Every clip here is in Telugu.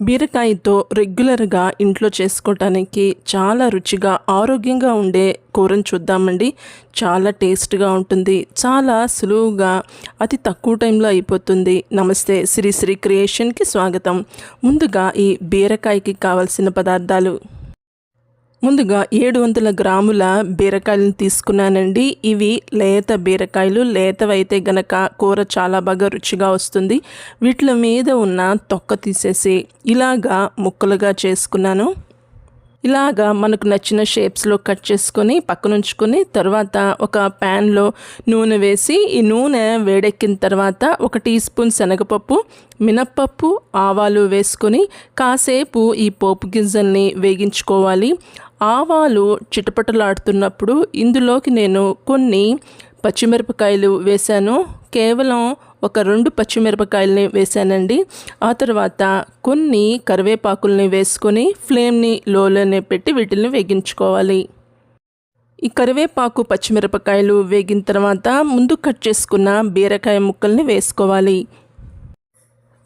బీరకాయతో రెగ్యులర్గా ఇంట్లో చేసుకోవటానికి చాలా రుచిగా ఆరోగ్యంగా ఉండే కూరను చూద్దామండి. చాలా టేస్ట్గా ఉంటుంది. చాలా సులువుగా అతి తక్కువ టైంలో అయిపోతుంది. నమస్తే శ్రీ శ్రీ క్రియేషన్కి స్వాగతం. ముందుగా ఈ బీరకాయకి కావలసిన పదార్థాలు. ముందుగా ఏడు వందల గ్రాముల బీరకాయలను తీసుకున్నానండి. ఇవి లేత బీరకాయలు. లేతవైతే గనక కూర చాలా బాగా రుచిగా వస్తుంది. వీటి మీద ఉన్న తొక్క తీసేసి ఇలాగా ముక్కలుగా చేసుకున్నాను. ఇలాగా మనకు నచ్చిన షేప్స్లో కట్ చేసుకొని పక్కనుంచుకొని తర్వాత ఒక ప్యాన్లో నూనె వేసి ఈ నూనె వేడెక్కిన తర్వాత ఒక టీ స్పూన్ శనగపప్పు మినప్పప్పు ఆవాలు వేసుకొని కాసేపు ఈ పోపు గింజల్ని వేగించుకోవాలి. ఆవాలు చిటపటలాడుతున్నప్పుడు ఇందులోకి నేను కొన్ని పచ్చిమిరపకాయలు వేశాను. కేవలం ఒక రెండు పచ్చిమిరపకాయలని వేసానండి ఆ తర్వాత కొన్ని కరివేపాకుల్ని వేసుకొని ఫ్లేమ్ని లోలోనే పెట్టి వీటిని వేగించుకోవాలి. ఈ కరివేపాకు పచ్చిమిరపకాయలు వేగిన తర్వాత ముందు కట్ చేసుకున్న బీరకాయ ముక్కల్ని వేసుకోవాలి.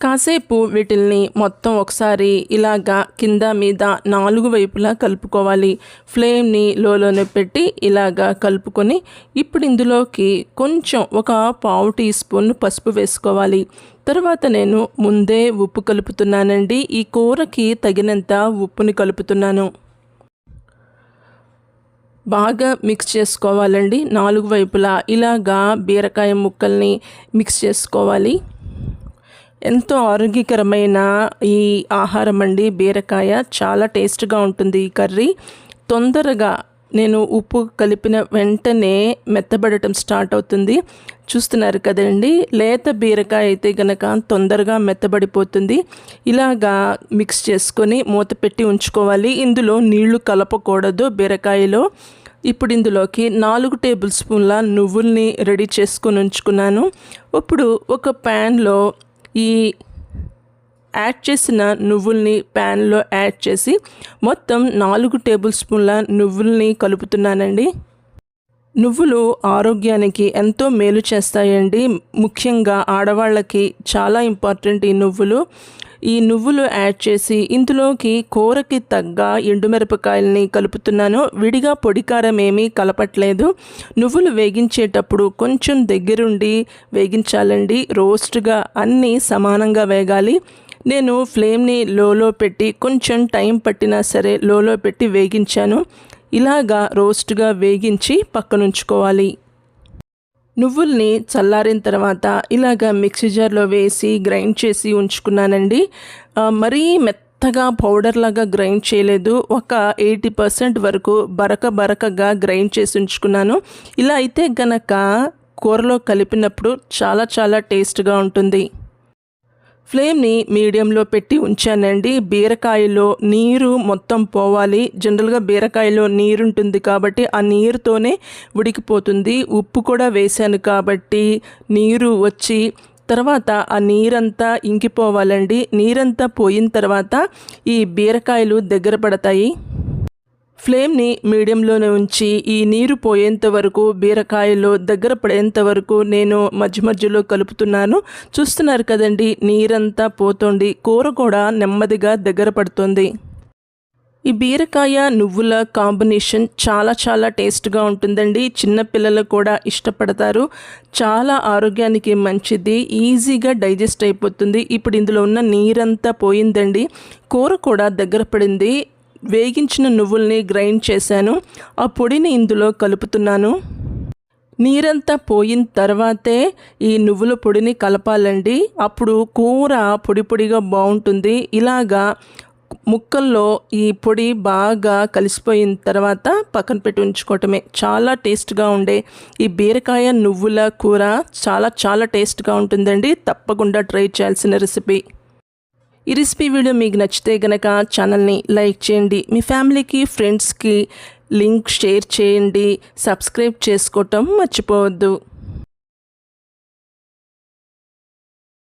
కాసేపు వీటిల్ని మొత్తం ఒకసారి ఇలాగా కింద మీద నాలుగు వైపులా కలుపుకోవాలి. ఫ్లేమ్ని లోలోనే పెట్టి ఇలాగా కలుపుకొని ఇప్పుడు ఇందులోకి కొంచెం ఒక పావు టీ స్పూన్ పసుపు వేసుకోవాలి. తర్వాత నేను ముందే ఉప్పు కలుపుతున్నానండి. ఈ కూరకి తగినంత ఉప్పుని కలుపుతున్నాను. బాగా మిక్స్ చేసుకోవాలండి. నాలుగు వైపులా ఇలాగా బీరకాయ ముక్కల్ని మిక్స్ చేసుకోవాలి. ఎంతో ఆరోగ్యకరమైన ఈ ఆహారం అండి. బీరకాయ చాలా టేస్ట్గా ఉంటుంది ఈ కర్రీ. తొందరగా నేను ఉప్పు కలిపిన వెంటనే మెత్తబడటం స్టార్ట్ అవుతుంది. చూస్తున్నారు కదండి లేత బీరకాయ అయితే గనక తొందరగా మెత్తబడిపోతుంది. ఇలాగా మిక్స్ చేసుకొని మూత పెట్టి ఉంచుకోవాలి. ఇందులో నీళ్ళు కలపకూడదు బీరకాయలో. ఇప్పుడు ఇందులోకి నాలుగు టేబుల్ స్పూన్ల నువ్వుల్ని రెడీ చేసుకొని ఉంచుకున్నాను. ఇప్పుడు ఒక ప్యాన్లో ఈ యాడ్ చేసిన నువ్వుల్ని ప్యాన్లో యాడ్ చేసి మొత్తం నాలుగు టేబుల్ స్పూన్ల నువ్వుల్ని కలుపుతున్నానండి. నువ్వులు ఆరోగ్యానికి ఎంతో మేలు చేస్తాయండి. ముఖ్యంగా ఆడవాళ్ళకి చాలా ఇంపార్టెంట్ ఈ నువ్వులు. ఈ నువ్వులు యాడ్ చేసి ఇందులోకి కూరకి తగ్గ ఎండుమిరపకాయల్ని కలుపుతున్నాను. విడిగా పొడికారం ఏమీ కలపట్లేదు. నువ్వులు వేగించేటప్పుడు కొంచెం దగ్గరుండి వేగించాలండి. రోస్ట్గా అన్నీ సమానంగా వేగాలి. నేను ఫ్లేమ్ని లోలో పెట్టి కొంచెం టైం పట్టినా సరే లోలో పెట్టి వేగించాను. ఇలాగా రోస్ట్గా వేగించి పక్కనుంచుకోవాలి. నువ్వుల్ని చల్లారిన తర్వాత ఇలాగ మిక్సీ జార్లో వేసి గ్రైండ్ చేసి ఉంచుకున్నానండి. మరీ మెత్తగా పౌడర్ లాగా గ్రైండ్ చేయలేదు. ఒక ఎయిటీ పర్సెంట్ వరకు బరక బరకగా గ్రైండ్ చేసి ఉంచుకున్నాను. ఇలా అయితే గనక కూరలో కలిపినప్పుడు చాలా చాలా టేస్ట్గా ఉంటుంది. ఫ్లేమ్ని మీడియంలో పెట్టి ఉంచానండి. బీరకాయలో నీరు మొత్తం పోవాలి. జనరల్గా బీరకాయలో నీరు ఉంటుంది కాబట్టి ఆ నీరుతోనే ఉడికిపోతుంది. ఉప్పు కూడా వేశాను కాబట్టి నీరు వచ్చి తర్వాత ఆ నీరంతా ఇంకిపోవాలండి. నీరంతా పోయిన తర్వాత ఈ బీరకాయలు దగ్గర పడతాయి. ఫ్లేమ్ని మీడియంలోనే ఉంచి ఈ నీరు పోయేంత వరకు బీరకాయలు దగ్గర పడేంత వరకు నేను మధ్య మధ్యలో కలుపుతున్నాను. చూస్తున్నారు కదండి నీరంతా పోతుంది కూర కూడా నెమ్మదిగా దగ్గర పడుతుంది. ఈ బీరకాయ నువ్వుల కాంబినేషన్ చాలా చాలా టేస్ట్గా ఉంటుందండి. చిన్నపిల్లలు కూడా ఇష్టపడతారు. చాలా ఆరోగ్యానికి మంచిది ఈజీగా డైజెస్ట్ అయిపోతుంది. ఇప్పుడు ఇందులో ఉన్న నీరంతా పోయిందండి. కూర కూడా దగ్గర పడింది. వేగించిన నువ్వుల్ని గ్రైండ్ చేశాను. ఆ పొడిని ఇందులో కలుపుతున్నాను. నీరంతా పోయిన తర్వాతే ఈ నువ్వుల పొడిని కలపాలండి. అప్పుడు కూర పొడి పొడిగా బాగుంటుంది. ఇలాగా ముక్కల్లో ఈ పొడి బాగా కలిసిపోయిన తర్వాత పక్కన పెట్టి ఉంచుకోవటమే. చాలా టేస్ట్గా ఉండే ఈ బీరకాయ నువ్వుల కూర చాలా చాలా టేస్ట్గా ఉంటుందండి. తప్పకుండా ట్రై చేయాల్సిన రెసిపీ. ఈ రెసిపీ వీడియో మీకు నచ్చితే గనక ఛానల్ని లైక్ చేయండి. మీ ఫ్యామిలీకి ఫ్రెండ్స్కి లింక్ షేర్ చేయండి. సబ్స్క్రైబ్ చేసుకోవటం మర్చిపోవద్దు.